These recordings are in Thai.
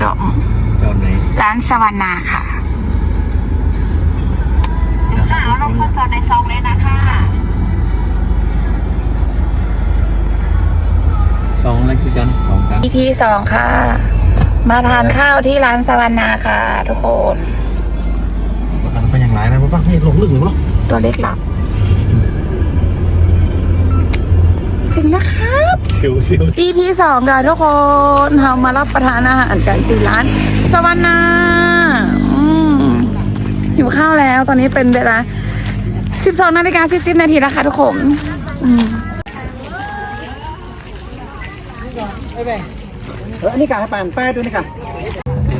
สองจอดไหนร้านสวรรณาค่ะสาวลงคนจอดในซองเลยนะคะสองอะไรคือกันสองกัน EP สองค่ะ มาทานข้าวที่ร้านสวรรณาค่ะ ทุกคน ประกันไปอย่างไรนะบ้างให้ลงลึกหรือเปล่าตัวเล็กหลับ ถึงนะครับเซียวเซียว EP สองค่ะทุกคนเรามารับประทานอาหารกันที่ร้าน สวรรณาอืมหิวข้าวแล้วตอนนี้เป็นเวลา 12นาฬิกา40นาทีแล้วค่ะทุกคนอืมเอออันนี้กะให้ปานแป้ด้วยนี่กะ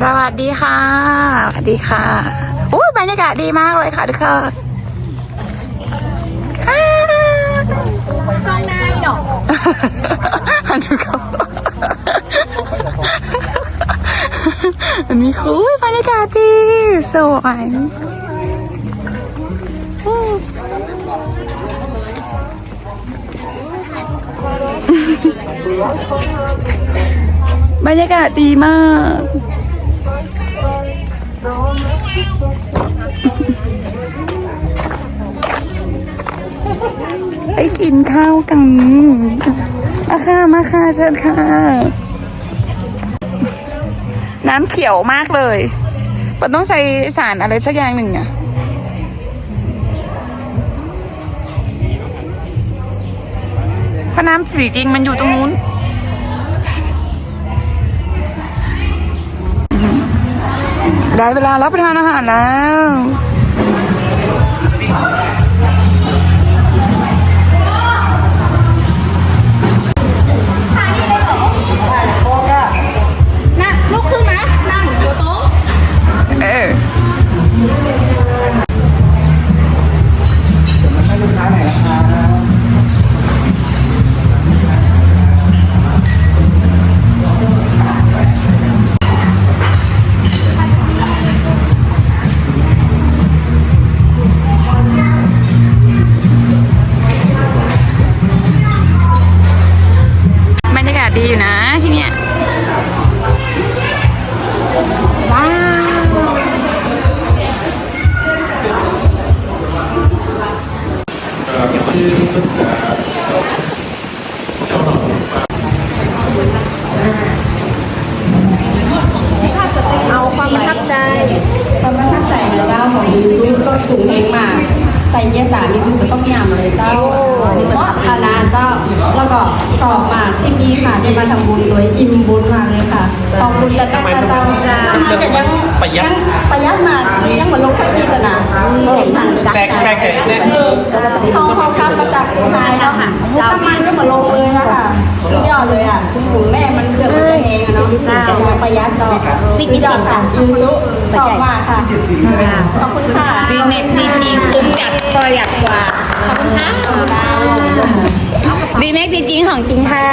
สวัสดีค่ะ สวัสดีค่ะอุ้ยบรรยากาศดีมากเลยค่ะทุกคน อันทุกคนอันนี้คุยบรรยากาศดีสวยบรรยากาศดีมาก กินข้าวกันมาค่ะมาค่ะเชิญค่ะ น้ำเขียวมากเลยมันต้องใส่สารอะไรสักอย่างหนึ่งอะเพราะน้ำสีจริงมันอยู่ตรงนู้นได้เวลารับประทานอาหารแล้วำเลยเจ้าเพราะทานานเจ้า แล้วก็ชอบมากที่นี่ค่ะที่มาทำบุญโดยอิ่มบุญมากเลยค่ะ ขอบคุณจะตั้งแต่เจ้าจ้าก็ยังประหยัดประหยัดมากยังเหมือนลงสักทีแต่นะเห็นทางจักแตกแตกแตกแตกเขาเขาข้ามมาจากกรุงไทยแล้วค่ะเจ้ามันก็มาลงเลยแล้วค่ะสุดยอดเลยอะถึงหมูแม่มันเครื่องมันจะเองอะเนาะเจ้าประหยัดเจ้าสุดยอดค่ะยูซุชอบมากค่ะขอบคุณค่ะดีเน็ตดีจริงคุ้มจัดประหยัดกว่า ดีแม็กดีจริงของจริงค่ะ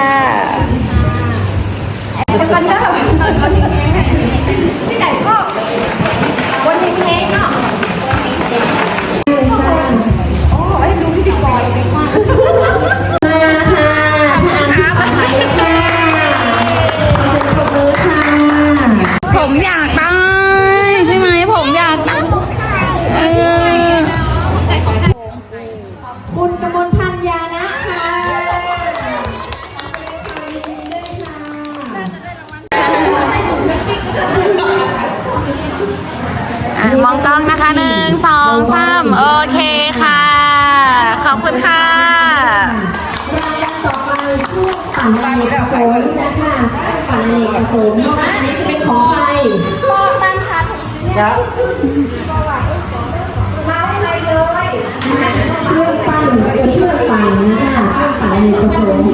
ปันเนกประสงค์นะคะปันเนกประสงค์อันนี้จะเป็นของใครครับเครื่องปั่นเป็นเครื่องปั่นนะคะปั่นอเนกประสงค์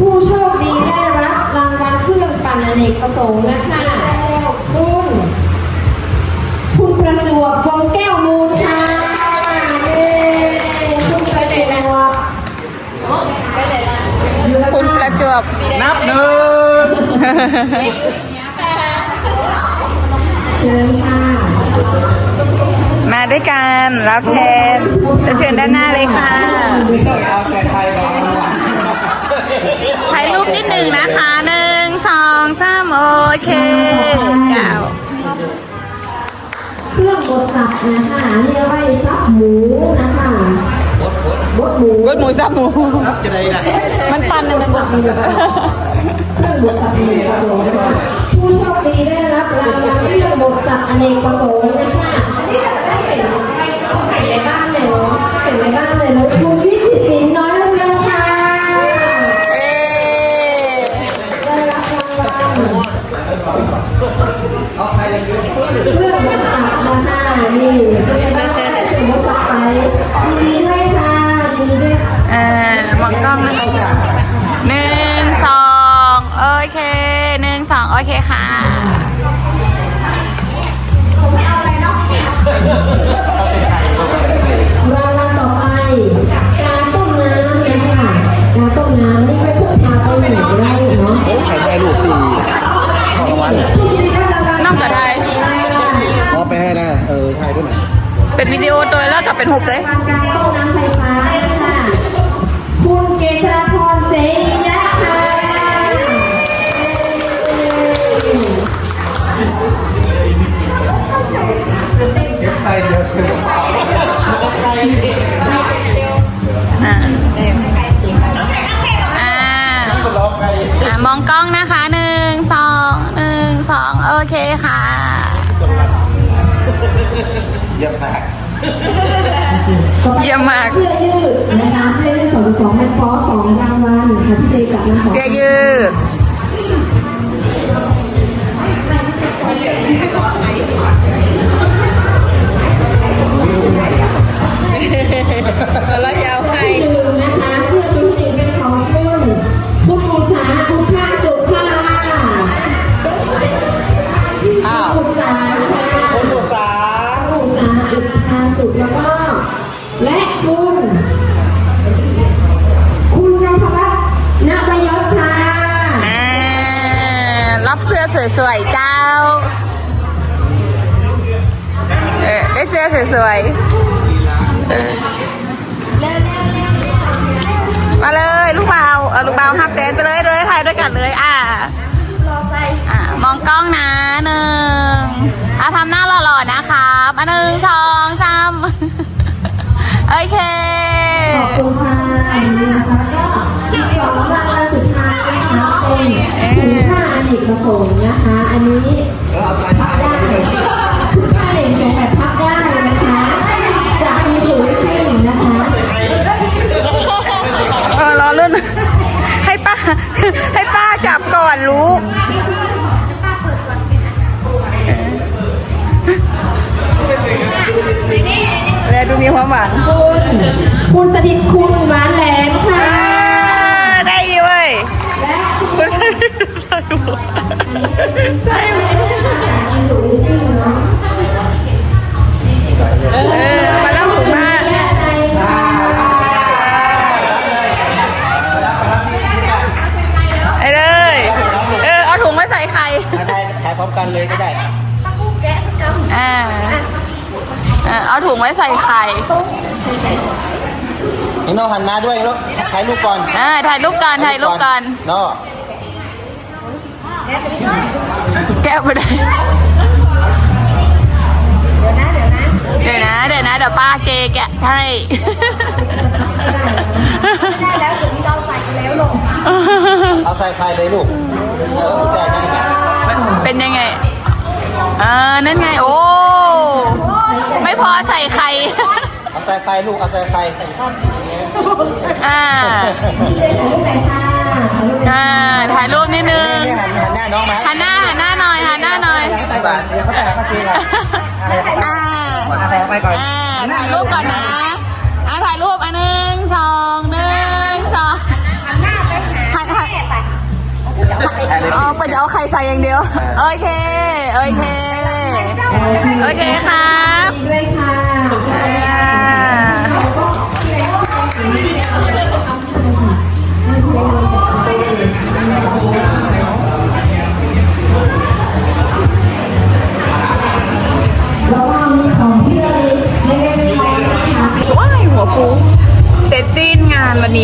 ผู้โชคดีได้รับรางวัลเครื่องปั่นอเนกประสงค์นะคะ นับหนึ่งเชิญค่ะมาด้วยกันรับแทนจะเชิญด้านหน้าเลยค่ะ ถ่ายรูปนิดหนึ่งนะคะหนึ่สามโอเคเก้าเครื่องบดสับนะคะเรียกว่าซับหมูนะคะบดหมูกดหมูสับหมูจะได้นะ มันปันนะมันบดมันอยู่เครื่องบดสับอเนกประสงค์ผู้โชคดีได้รับรางวัลเรื่องบทสัตว์อเนกประสงค์นะค่ะอันนี้จะได้เห็นในบ้านเลยเนาะเห็นในบ้านเลยเนาะคุณพี่ องโอเคค่ะรางวัลต่อไป การต้มน้ำนะคะการต้มน้ำนี่ก็เสื้อผ้าไปไหนก็ได้เนาะไข่ใจลูกตีของรางวัลน้องกับไทยพอไปให้นะเออไทยด้วยหน่อยเป็นวิดีโอตัวแล้วกับเป็นหุบเลยการต้มน้ำไฟฟ้าค่ะ คุณเกษรพรเสรี ไทยเดียวคืออ่าอ่าอ่ามองกล้องนะคะหนึ่งสองหนึ่งสองโอเคค่ะเยี่ยมมากเยี่ยมมากเสื้อยืดนะคะเสื้อยืดสองสองแม่ฟอสองรางวัลค่ะที่เจกับนางสองเสื้อยืด แล้วยาวใครหนึ่งนะคะเสื้อยืดเป็นของคุณคุณอุตสาหอุท่าสุขค่ะอ้าวอุตสาค่ะอุตสาหอุตสาหอุทาสุแล้วก็และคุณคุณนภวัฒน์นวยศค่ะรับเสื้อสวยๆจ้า สวยๆมาเลยลูกเบาเออลูกเบาฮับเต้นไปเลยเลยถ่ายด้วยกันเลยอะอะมองกล้องนะหนึ่งอะทำหน้าหล่อๆนะครับอะหนึ่งสองสามโอเคขอบคุณค่ะนะคะก็สองรางวัลสุดท้ายนะคะเป็นถุงผ้าอเนกประสงค์นะคะ อันนี้ ให้ป้าจับก่อนลูกแล้วดูมีความหวังคุณคุณสถิตคุณหวานแหลมค่ะเออได้อยู่เว้ยและคุณใส่ใส่เนี่โนหันมาด้วยลูกถ่ายรูปก่อนอ่าถ่ายรูปก่อนถ่ายรูปก่อนโนแก้วไปได้เดี๋ยวนะเดี๋ยวนะเดี๋ยวป้าเกแกะให้แล้วถุงเอาใส่ไข่เลยลูกเออได้ได้ได้เป็นยังไงอ่านั่นไงโอ้ไม่พอใส่ไข่เอาใส่ไข่ลูกเอาใส่ไข่ อถ่ายรูปไหนค่ะถ่ายรูปไหนอ่าถ่ายรูปนิดนึงนี่หันหันหน้าน้องมาหันหน้าหันหน้าหน่อยหันหน้าหน่อยไปบาทเดี๋ยวเขาไปหาข้าวจีนก่อนอ่าไปก่อนอ่าถ่ายรูปก่อนนะอ่าถ่ายรูปอันหนึ่งสองหนึ่งสองหันหน้าไปหาหันหันอ๋อเปิดจะเอาไข่ใส่อย่างเดียว โอเค โอเค โอเคครับ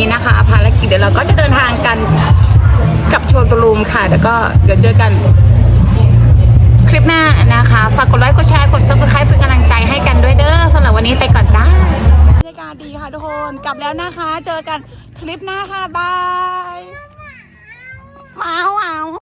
นงานวันนี้นะคะ ภารกิจเดี๋ยวเราก็จะเดินทางกันกับโชว์รูมค่ะ แล้วก็เดี๋ยวเจอกันคลิปหน้านะคะ ฝากกดไลค์กดแชร์กด subscribe เป็นกำลังใจให้กันด้วยเด้อสำหรับวันนี้ไปก่อนจ้าบรรยากาศดีค่ะทุกคนกลับแล้วนะคะ เจอกันคลิปหน้าค่ะบายว้าวว้าว